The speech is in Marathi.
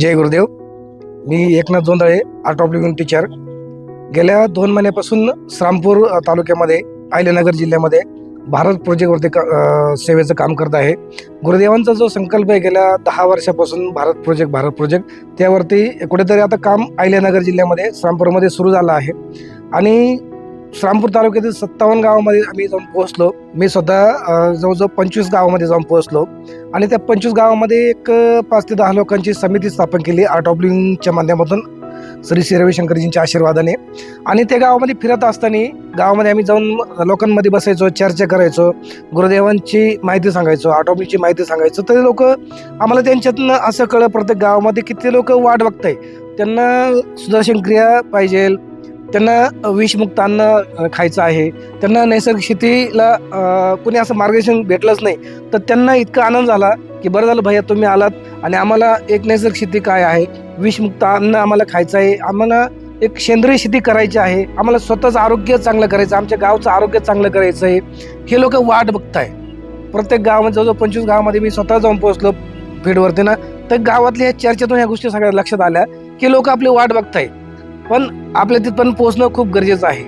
Jai Gurudev. Me Eknath Jondhale Art of Living teacher गेल्या दोन महिन्यापासून श्रामपूर तालुक्यामध्ये आयलेनगर जिल्ह्यामध्ये भारत प्रोजेक्टवरती का सेवेचं काम करत आहे. गुरुदेवांचा जो संकल्प आहे गेल्या दहा वर्षापासून भारत प्रोजेक्ट भारत प्रोजेक्ट त्यावरती कुठेतरी आता काम आयलेनगर जिल्ह्यामध्ये श्रामपूरमध्ये सुरू झालं आहे. आणि श्रामपूर तालुक्यातील सत्तावन्न गावामध्ये आम्ही जाऊन पोहोचलो. मी स्वतः जवळजवळ पंचवीस गावामध्ये जाऊन पोहोचलो. आणि त्या पंचवीस गावामध्ये एक पाच ते दहा लोकांची समिती स्थापन केली आर्ट ऑफ लिव्हिंगच्या माध्यमातून. श्री श्री रविशंकरजींच्या आशीर्वादाने. आणि त्या गावामध्ये फिरत असताना गावामध्ये आम्ही जाऊन लोकांमध्ये बसायचो चर्चा करायचो. गुरुदेवांची माहिती सांगायचो आर्ट माहिती सांगायचो. तर लोक आम्हाला त्यांच्यातनं असं कळलं प्रत्येक गावामध्ये किती लोक वाट बघताय. त्यांना सुदर्शन क्रिया पाहिजे त्यांना विषमुक्त अन्न खायचं आहे. त्यांना नैसर्गिक शेतीला कुणी असं मार्गदर्शन भेटलंच नाही. तर त्यांना इतका आनंद झाला की बरं झालं भैया तुम्ही आलात आणि आम्हाला एक नैसर्गिक शेती काय आहे? विषमुक्त अन्न आम्हाला खायचं आहे. आम्हाला एक सेंद्रिय शेती करायची आहे. आम्हाला स्वतःचं आरोग्य चांगलं करायचं आमच्या गावचं आरोग्य चांगलं करायचं आहे. हे लोक वाट बघताय. प्रत्येक गावामध्ये जवळजवळ पंचवीस गावामध्ये मी स्वतः जाऊन पोहोचलो फीडवरती ना. तर गावातल्या ह्या चर्चेतून ह्या गोष्टी सगळ्या लक्षात आल्या की लोक आपली वाट बघताय. पण आपल्या तिथपर्यंत पोहोचणं खूप गरजेचं आहे.